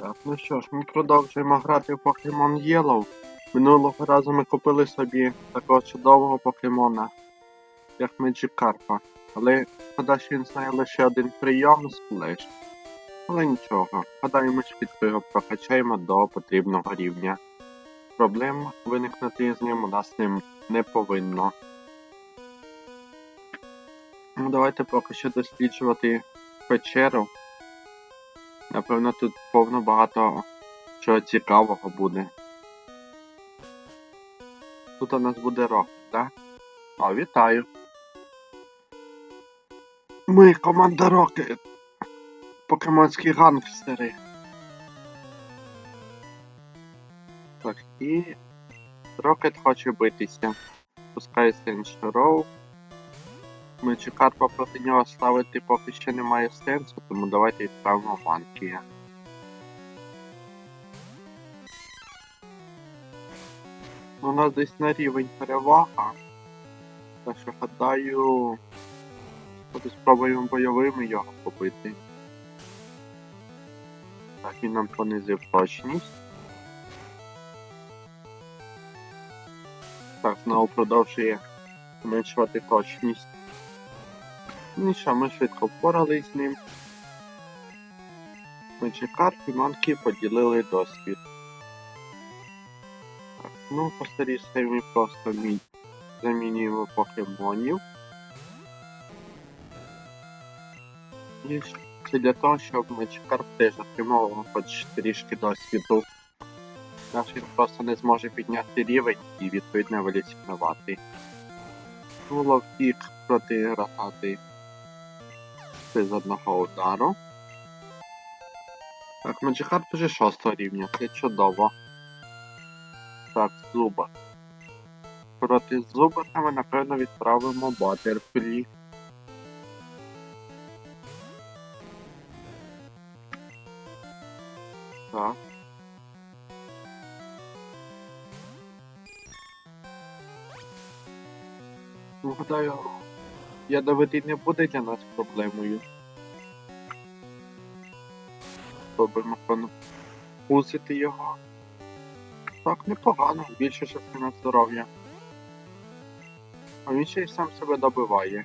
Так, ну що ж, ми продовжуємо грати в Pokemon Yellow. Минулого разу ми купили собі такого чудового покемона, як Magikarpa. Але шкода, що він знає лише один прийом сплеш. Але нічого, гадаю, ми швидко його прокачаємо до потрібного рівня. Проблем виникнути з ним у нас ним не повинно. Ну, давайте поки що досліджувати печеру. Напевно, тут повно багато чого цікавого буде. Тут у нас буде Рокет, так? А, вітаю. Ми команда Рокет. Покемонські гангстери. Так, і Рокет хоче битися. Пускай Сеншроу. Ми проти нього ставити поки що немає сенсу, тому давайте відправимо Манкія. У нас десь на рівень перевага. Так що гадаю. От спробуємо бойовими його побити. Так, він нам понизив точність. Так, знову продовжує зменшувати точність. Ну що, ми швидко впорались з ним. Меджикарп і манки поділили досвід. Так, ну, постаріше ми просто мі... замінюємо покемонів. І це для того, щоб Меджикарп теж отримав хоч трішки досвіду. Наш він просто не зможе підняти рівень і відповідно еволюціонувати. Було втік проти ротати це з одного удару. Так, Маджихард вже шостого рівня, це чудово. Так, зуба. Проти зубота ми напевно відправимо Батерфлі. Так. Ну, гадаю, ядовитий не буде для нас проблемою. Спробуємо конфузити його. Так, непогано, більше частина здоров'я. А він ще й сам себе добиває.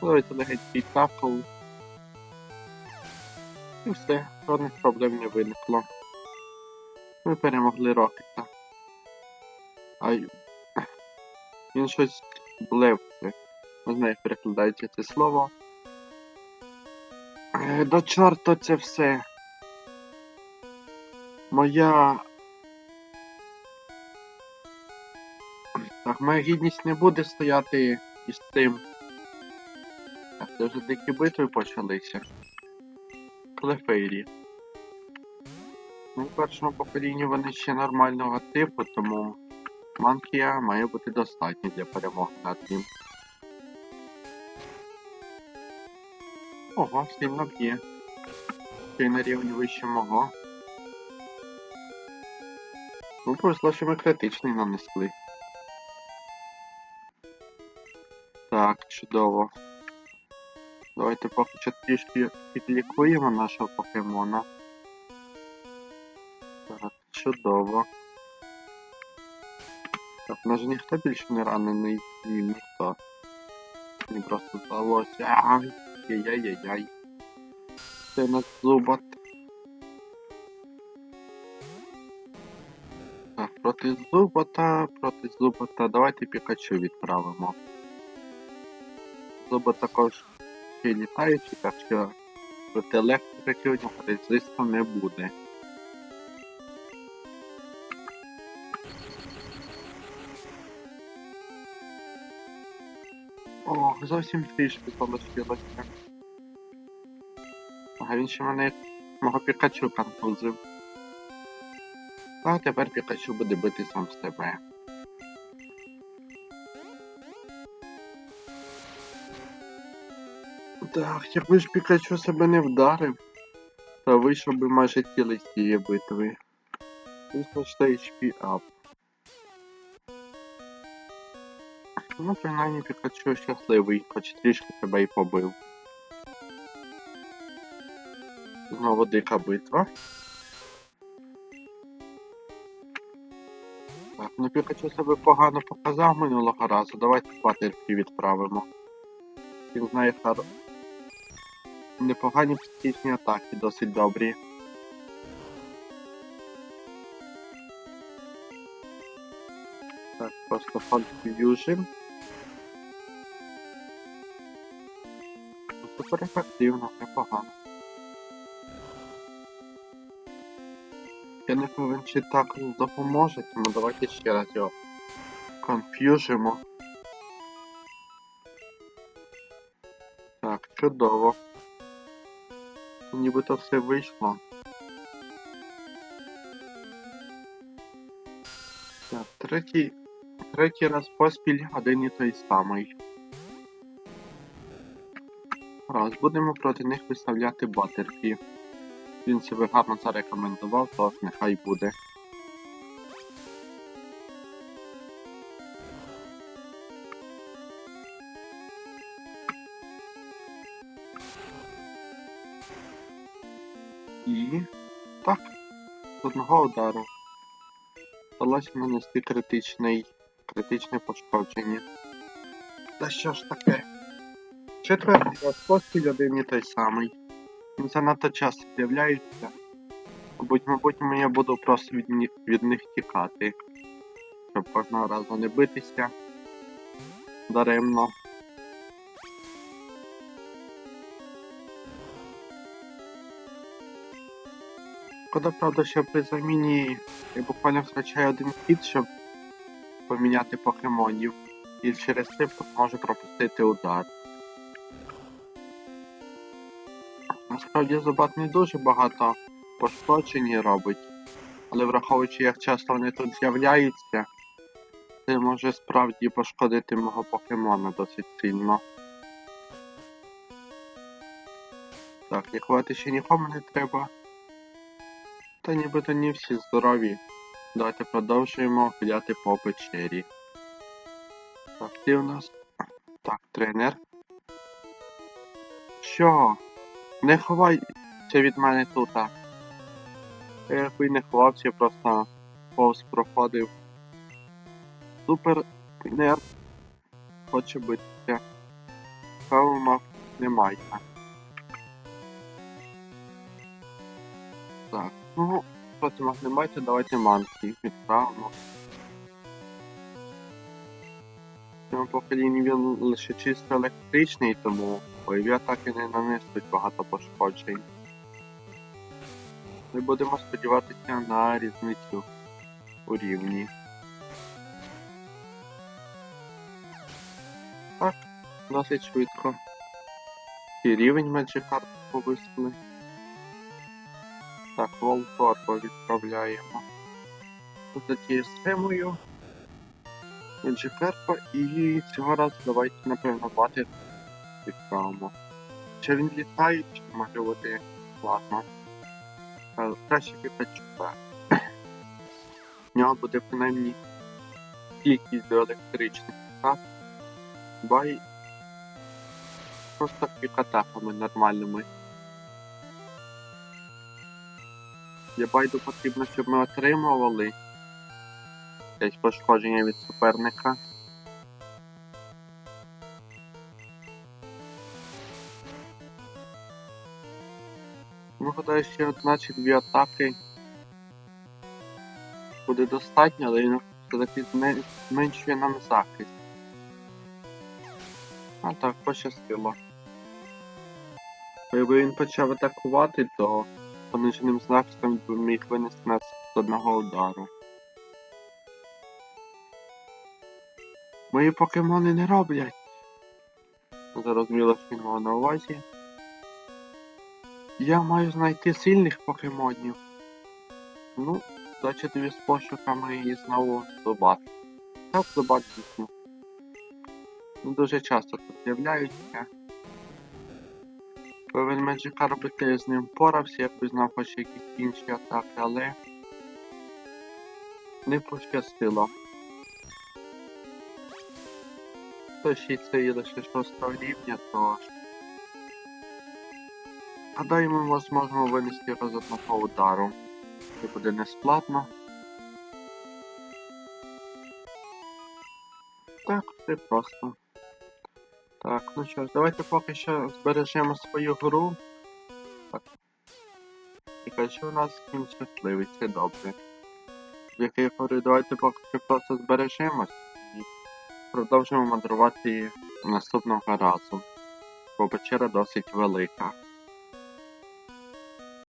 Давайте легенький такл. І все, жодних проблем не виникло. Ми перемогли Рокета. Ай. Він щось блевце. Не знаю, як перекладається це слово. Е, До чорта це все. Моя. Так, моя гідність не буде стояти із тим. Так, це вже дикі битви почалися. Клефейрі. Ну, в першому поколінні вони ще нормального типу, тому Манкія має бути достатньо для перемоги над ним. Ого, сильно б'є. Ще й на рівні вище мого. Ну, повезло, що ми критичний нанесли. Так, чудово. Давайте поки що трішки підлікуємо нашого покемона. Так, чудово. Так, у нас же ніхто більше не ранений, ні, ніхто. Мені просто здалося. Ай, яй-яй-яй. Це нас зубат. Так, проти зубота, проти зубота. Давайте Пікачу відправимо. Зуба також ще літаючий, так що проти електрики у нього резисту не буде. Зовсім трішки залишилося. А він ще мене мого Пікачу конфузив. А тепер Пікачу буде бити сам себе. Так, якби ж Пікачу себе не вдарив, то вийшов би майже цілий з цієї битви. Визначте HP up. Ну, принаймні Пікачу щасливий, хоч трішки тебе і побив. Знову дика битва. Так, ну Пікачу себе погано показав минулого разу. Давайте патерки відправимо. Він знає хар... Непогані психічні атаки, досить добрі. Так, просто фальт фьюжн. Супер ефективно, непогано. Я не певен, чи так допоможе, тому давайте ще раз його конф'южимо. Так, чудово. Нібито все вийшло. Так, третій, третій раз поспіль один і той самий. Раз, будемо проти них виставляти батерфі. Він себе гарно зарекомендував, то нехай буде. І так, одного удару вдалося нанести критичний, критичне пошкодження. Та що ж таке? Четвертий раз поспіль один і той самий. Він занадто часто з'являється. Мабуть, мабуть, я буду просто від, від них тікати. Щоб кожного разу не битися. Даремно. Шкода, правда, що при заміні я буквально втрачаю один хід, щоб поміняти покемонів. І через це можу пропустити удар. Насправді Зубат не дуже багато пошкоджень робить, але враховуючи, як часто вони тут з'являються, це може справді пошкодити мого покемона досить сильно. Так, лікувати ще нікому не треба. Та нібито не всі здорові. Давайте продовжуємо гуляти по печері. Так, ти у нас. Так, тренер. Що? Не ховайся від мене тут. Я якби не ховався, я просто повз проходив. Супер нерд хоче битися. Певно немає. Так, ну, проти магнемайте, давайте манки відправимо. Цьому поколінні він лише чисто електричний, тому бойові атаки не нанесуть багато пошкоджень. Ми будемо сподіватися на різницю у рівні. Так, досить швидко. І рівень Magikarp повисли. Так, Волторпа відправляємо. За тією схемою. Magikarp і цього разу давайте, напевно, бати відправимо. Чи він літає, чи може бути ладно. Е, Краще Пікачу. В нього буде принаймні кількість до електричних атак. Бай просто пікатаками нормальними. Для байду потрібно, щоб ми отримували десь пошкодження від суперника. Ну, гадаю, ще одна чи дві атаки буде достатньо, але він все-таки зменшує нам захист. А так, пощастило. Бо Якби він почав атакувати, то пониженим захистом би міг винести нас з одного удару. Мої покемони не роблять. Зрозуміло, що він мав на увазі. Я маю знайти сильних покемонів. Ну, дача тобі з пошуками і знову зубат. Так, дійсно. Ну, дуже часто тут з'являються. Magikarp би теж з ним впорався, якби знав хоч якісь інші атаки, але не пощастило. То ще це є лише шостого рівня, то гадаю, ми зможемо винести його з одного удару. Це буде нескладно. Так, все просто. Так, ну що ж, давайте поки що збережемо свою гру. Так. І що у нас він щасливий, це добре. Як я говорю, давайте поки що просто збережемось і продовжимо мандрувати наступного разу. Бо печера досить велика.